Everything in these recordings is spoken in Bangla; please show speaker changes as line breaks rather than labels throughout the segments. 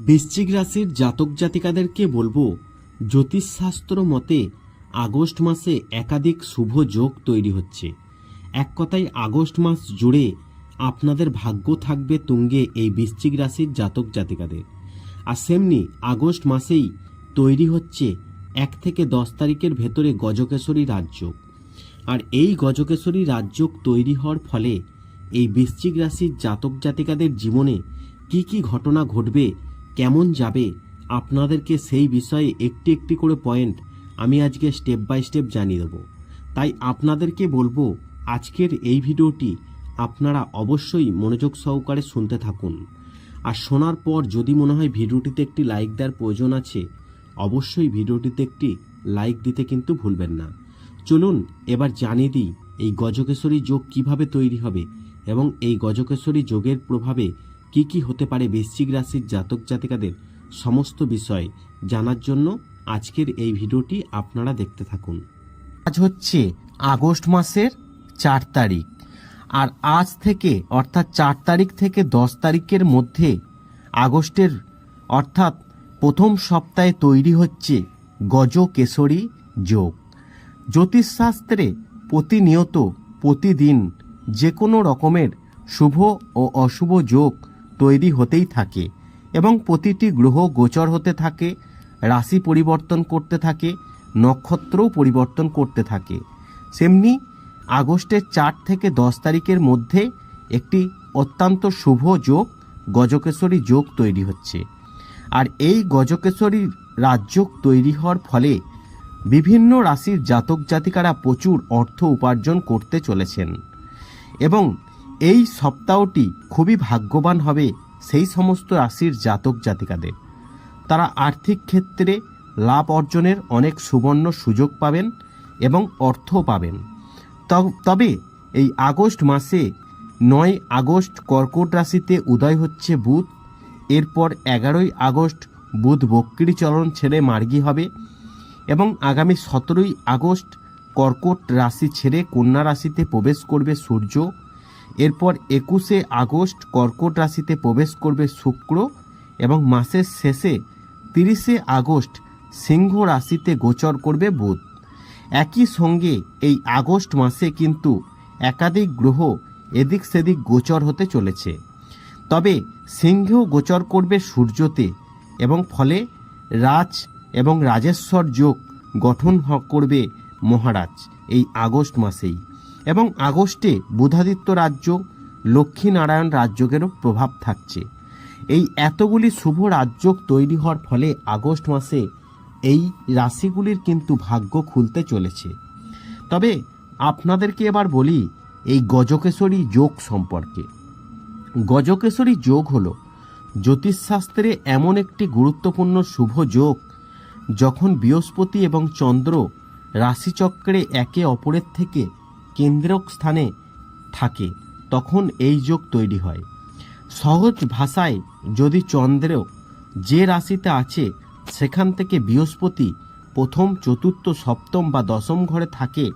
বৃশ্চিক রাশির জাতক জাতিকাদেরকে বলব, জ্যোতিষশাস্ত্র মতে আগস্ট মাসে একাধিক শুভ যোগ তৈরি হচ্ছে। এক কথায়, আগস্ট মাস জুড়ে আপনাদের ভাগ্য থাকবে তুঙ্গে এই বৃশ্চিক রাশির জাতক জাতিকাদের। আর সেমনি আগস্ট মাসেই তৈরি হচ্ছে এক থেকে দশ তারিখের ভেতরে গজকেশরী রাজ্য। আর এই গজকেশরী রাজ্য তৈরি হওয়ার ফলে এই বৃশ্চিক রাশির জাতক জাতিকাদের জীবনে কি কি ঘটনা ঘটবে কেমন যাবে? আপনাদেরকে সেই বিষয়ে একটি একটি করে পয়েন্ট আমি আজকে স্টেপ বাই স্টেপ জানিয়ে দেবো। তাই আপনাদেরকে বলব, আজকের এই ভিডিওটি আপনারা অবশ্যই মনোযোগ সহকারে শুনতে থাকুন। আর শোনার পর যদি মনে হয় ভিডিওটিতে একটি লাইক দেওয়ার প্রয়োজন আছে, অবশ্যই ভিডিওটিতে একটি লাইক দিতে কিন্তু ভুলবেন না। চলুন এবার জানিয়ে দিই, এই গজকেশ্বরী যোগ কীভাবে তৈরি হবে এবং এই গজকেশ্বরী যোগের প্রভাবে কি কি হতে পারে বৃশ্চিক রাশির জাতক জাতিকাদের সমস্ত বিষয় জানার জন্য আজকের এই ভিডিওটি আপনারা দেখতে থাকুন। আজ হচ্ছে আগস্ট মাসের চার তারিখ। আর আজ থেকে, অর্থাৎ চার তারিখ থেকে দশ তারিখের মধ্যে আগস্টের, অর্থাৎ প্রথম সপ্তাহে তৈরি হচ্ছে গজকেশরী যোগ। জ্যোতিষশাস্ত্রে প্রতিনিয়ত, প্রতিদিন যে কোনো রকমের শুভ ও অশুভ যোগ তৈরি হতেই থাকে এবং প্রতিটি গ্রহ গোচর হতে থাকে, রাশি পরিবর্তন করতে থাকে, নক্ষত্রও পরিবর্তন করতে থাকে। সেমনি আগস্টের চার থেকে দশ তারিখের মধ্যে একটি অত্যন্ত শুভ যোগ গজকেশ্বরী যোগ তৈরি হচ্ছে। আর এই গজকেশরী রাজযোগ তৈরি হওয়ার ফলে বিভিন্ন রাশির জাতক জাতিকারা প্রচুর অর্থ উপার্জন করতে চলেছেন। এবং এই সপ্তাহটি খুবই ভাগ্যবান হবে সেই সমস্ত রাশির জাতক জাতিকাদের। তারা আর্থিক ক্ষেত্রে লাভ অর্জনের অনেক সুবর্ণ সুযোগ পাবেন এবং অর্থ পাবেন। তবে এই আগস্ট মাসে নয় আগস্ট কর্কট রাশিতে উদয় হচ্ছে বুধ। এরপর এগারোই আগস্ট বুধ বক্রি চলন ছেড়ে মার্গী হবে এবং আগামী সতেরোই আগস্ট কর্কট রাশি ছেড়ে কন্যা রাশিতে প্রবেশ করবে সূর্য। এরপর একুশে আগস্ট কর্কট রাশিতে প্রবেশ করবে শুক্র এবং মাসের শেষে তিরিশে আগস্ট সিংহ রাশিতে গোচর করবে বুধ। একই সঙ্গে এই আগস্ট মাসে কিন্তু একাধিক গ্রহ এদিক সেদিক গোচর হতে চলেছে। তবে সিংহ গোচর করবে সূর্যতে এবং ফলে রাজ এবং রাজেশ্বর যোগ গঠন করবে মহারাজ এই আগস্ট মাসেই। এবং আগস্টে বুধাদিত্য রাজ্য, লক্ষ্মীনারায়ণ রাজ্যকেরও প্রভাব থাকছে। এই এতগুলি শুভ রাজযোগ তৈরি হওয়ার ফলে আগস্ট মাসে এই রাশিগুলির কিন্তু ভাগ্য খুলতে চলেছে। তবে আপনাদেরকে এবার বলি এই গজকেশরী যোগ সম্পর্কে। গজকেশরী যোগ হল জ্যোতিষশাস্ত্রে এমন একটি গুরুত্বপূর্ণ শুভ যোগ যখন বৃহস্পতি এবং চন্দ্র রাশিচক্রে একে অপরের থেকে কেন্দ্রক স্থানে থাকে, তখন এই যোগ তৈরি হয়। সহজ ভাষায় যদি চন্দ্র যে রাশিতে আছে, সেখান থেকে বৃহস্পতি প্রথম, চতুর্থ, সপ্তম বা দশম ঘরে থাকে,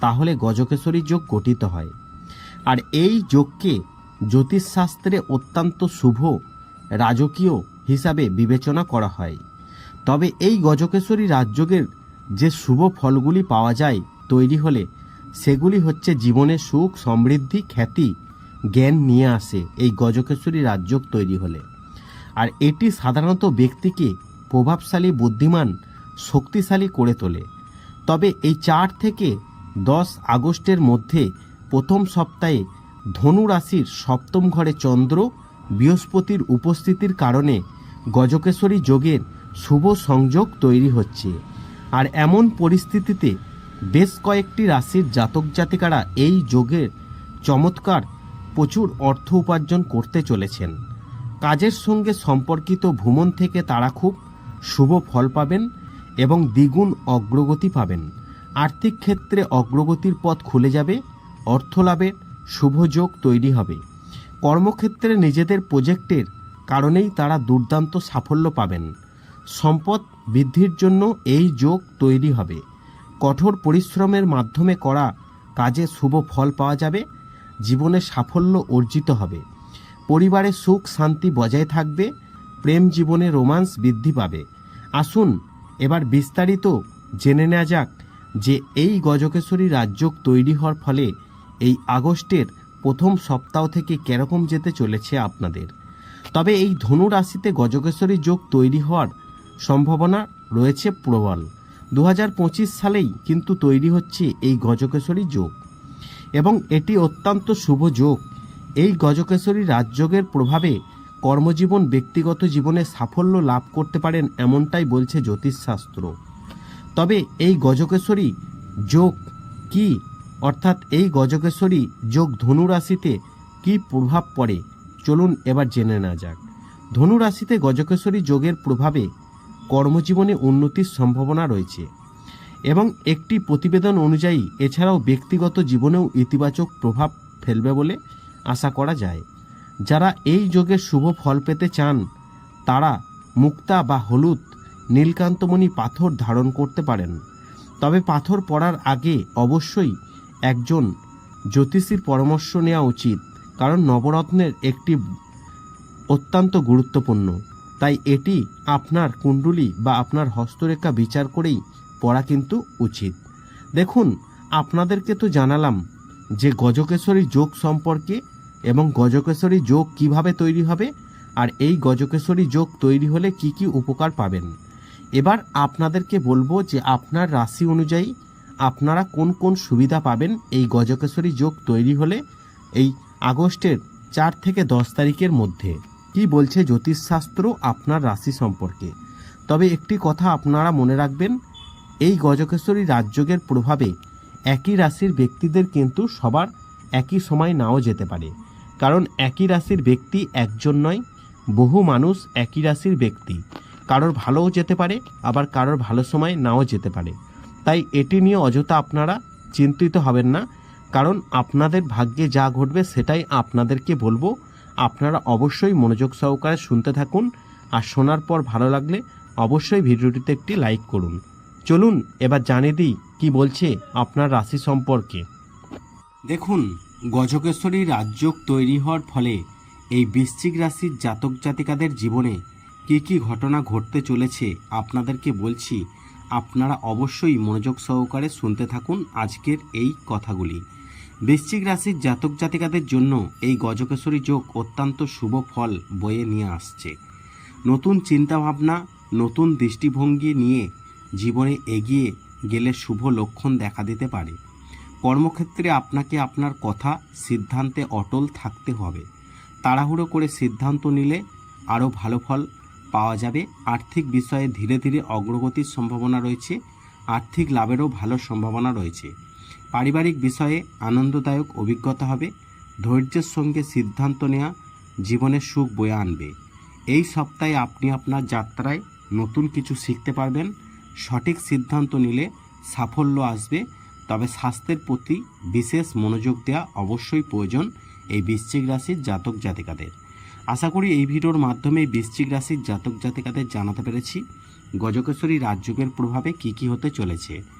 তাহলে গজকেশরী যোগ গঠিত হয়। আর এই যোগকে জ্যোতিষশাস্ত্রে অত্যন্ত শুভ, রাজকীয় হিসাবে বিবেচনা করা হয়। তবে এই গজকেশরী রাজযোগের যে শুভ ফলগুলি পাওয়া যায়, তৈরি হলে সেগুলি হচ্ছে জীবনে সুখ, সমৃদ্ধি, খ্যাতি, জ্ঞান নিয়ে আসে। এই গজকেশ্বরী রাজযোগ তৈরি হলে। আর এটি সাধারণত ব্যক্তিকে প্রভাবশালী, বুদ্ধিমান, শক্তিশালী করে তোলে। তবে এই চার থেকে দশ আগস্টের মধ্যে প্রথম সপ্তাহে ধনু রাশির সপ্তম ঘরে চন্দ্র বৃহস্পতির উপস্থিতির কারণে গজকেশ্বরী যোগের শুভ সংযোগ তৈরি হচ্ছে। আর এমন পরিস্থিতিতে বেশ কয়েকটি রাশির জাতক জাতিকারা এই যোগের চমৎকার প্রচুর অর্থ উপার্জন করতে চলেছেন। কাজের সঙ্গে সম্পর্কিত ভ্রমণ থেকে তারা খুব শুভ ফল পাবেন এবং দ্বিগুণ অগ্রগতি পাবেন। আর্থিক ক্ষেত্রে অগ্রগতির পথ খুলে যাবে, অর্থ লাভের শুভ যোগ তৈরি হবে। কর্মক্ষেত্রে নিজেদের প্রজেক্টের কারণেই তারা দুর্দান্ত সাফল্য পাবেন। সম্পদ বৃদ্ধির জন্য এই যোগ তৈরি হবে। কঠোর পরিশ্রমের মাধ্যমে করা কাজে শুভ ফল পাওয়া যাবে, জীবনে সাফল্য অর্জিত হবে। পরিবারে সুখ শান্তি বজায় থাকবে, প্রেম জীবনে রোমান্স বৃদ্ধি পাবে। আসুন, এবার বিস্তারিত জেনে নেওয়া যাক যে এই গজকেশ্বরী রাজযোগ তৈরি হওয়ার ফলে এই আগস্টের প্রথম সপ্তাহ থেকে কেরকম যেতে চলেছে আপনাদের। তবে এই ধনু রাশিতে গজকেশ্বরী যোগ তৈরি হওয়ার সম্ভাবনা রয়েছে প্রবল। দু হাজার পঁচিশ সালেই কিন্তু তৈরি হচ্ছে এই গজকেশ্বরী যোগ। এবং এটি অত্যন্ত শুভ যোগ। এই গজকেশরী রাজযোগের প্রভাবে কর্মজীবন ব্যক্তিগত জীবনে সাফল্য লাভ করতে পারেন এমনটাই বলছে জ্যোতিষশাস্ত্র। তবে এই গজকেশ্বরী যোগ কি? অর্থাৎ এই গজকেশ্বরী যোগ ধনু রাশিতে কি প্রভাব পড়ে? চলুন এবার জেনে নেওয়া যাক। ধনু রাশিতে গজকেশ্বরী যোগের প্রভাবে কর্মজীবনে উন্নতির সম্ভাবনা রয়েছে এবং একটি প্রতিবেদন অনুযায়ী এছাড়াও ব্যক্তিগত জীবনেও ইতিবাচক প্রভাব ফেলবে বলে আশা করা যায়। যারা এই যোগের শুভ ফল পেতে চান, তারা মুক্তা বা হলুদ, নীলকান্তমণি পাথর ধারণ করতে পারেন। তবে পাথর পড়ার আগে অবশ্যই একজন জ্যোতিষীর পরামর্শ নেওয়া উচিত, কারণ নবরত্নের একটি অত্যন্ত গুরুত্বপূর্ণ। তাই এটি আপনার কুণ্ডলী বা আপনার হস্তরেখা বিচার করেই পড়া কিন্তু উচিত। দেখুন, আপনাদেরকে তো জানালাম যে গজকেশ্বরী যোগ সম্পর্কে এবং গজকেশ্বরী যোগ কীভাবে তৈরি হবে আর এই গজকেশ্বরী যোগ তৈরি হলে কি কি উপকার পাবেন। এবার আপনাদেরকে বলব যে আপনার রাশি অনুযায়ী আপনারা কোন কোন সুবিধা পাবেন এই গজকেশ্বরী যোগ তৈরি হলে এই আগস্টের চার থেকে দশ তারিখের মধ্যে। কি বলছে জ্যোতিষশাস্ত্র আপনার রাশি সম্পর্কে? তবে একটি কথা আপনারা মনে রাখবেন, এই গজকেশ্বরী রাজযোগের প্রভাবে একই রাশির ব্যক্তিদের কিন্তু সবার একই সময় নাও যেতে পারে। কারণ একই রাশির ব্যক্তি একজন নয়, বহু মানুষ একই রাশির ব্যক্তি। কারোর ভালোও যেতে পারে, আবার কারোর ভালো সময় নাও যেতে পারে। তাই এটি নিয়ে অযথা আপনারা চিন্তিত হবেন না, কারণ আপনাদের ভাগ্যে যা ঘটবে সেটাই আপনাদেরকে বলব। আপনারা অবশ্যই মনোযোগ সহকারে শুনতে থাকুন আর শোনার পর ভালো লাগলে অবশ্যই ভিডিওটিতে একটি লাইক করুন। চলুন, এবার জানিয়ে দিই কি বলছে আপনার রাশি সম্পর্কে। দেখুন গজকেশ্বরী রাজযোগ তৈরি হওয়ার ফলে এই বৃশ্চিক রাশির জাতক জাতিকাদের জীবনে কি কি ঘটনা ঘটতে চলেছে আপনাদেরকে বলছি, আপনারা অবশ্যই মনোযোগ সহকারে শুনতে থাকুন আজকের এই কথাগুলি। বৃশ্চিক রাশির জাতক জাতিকাদের জন্য এই গজকেশ্বরী যোগ অত্যন্ত শুভ ফল বয়ে নিয়ে আসছে। নতুন চিন্তাভাবনা, নতুন দৃষ্টিভঙ্গি নিয়ে জীবনে এগিয়ে গেলে শুভ লক্ষণ দেখা দিতে পারে। কর্মক্ষেত্রে আপনাকে আপনার কথা সিদ্ধান্তে অটল থাকতে হবে। তাড়াহুড়ো করে সিদ্ধান্ত নিলে আরও ভালো ফল পাওয়া যাবে। আর্থিক বিষয়ে ধীরে ধীরে অগ্রগতির সম্ভাবনা রয়েছে। আর্থিক লাভেরও ভালো সম্ভাবনা রয়েছে। পারিবারিক বিষয়ে আনন্দদায়ক অভিজ্ঞতা হবে। ধৈর্যের সঙ্গে সিদ্ধান্ত নেওয়া জীবনের সুখ বয়ে আনবে। এই সপ্তাহে আপনি আপনার যাত্রায় নতুন কিছু শিখতে পারবেন। সঠিক সিদ্ধান্ত নিলে সাফল্য আসবে। তবে স্বাস্থ্যের প্রতি বিশেষ মনোযোগ দেওয়া অবশ্যই প্রয়োজন এই বৃশ্চিক রাশির জাতক জাতিকাদের। আশা করি এই ভিডিওর মাধ্যমে বৃশ্চিক রাশির জাতক জাতিকাদের জানাতে পেরেছি। গজকেশ্বরী রাজযোগের প্রভাবে কি কি হতে চলেছে?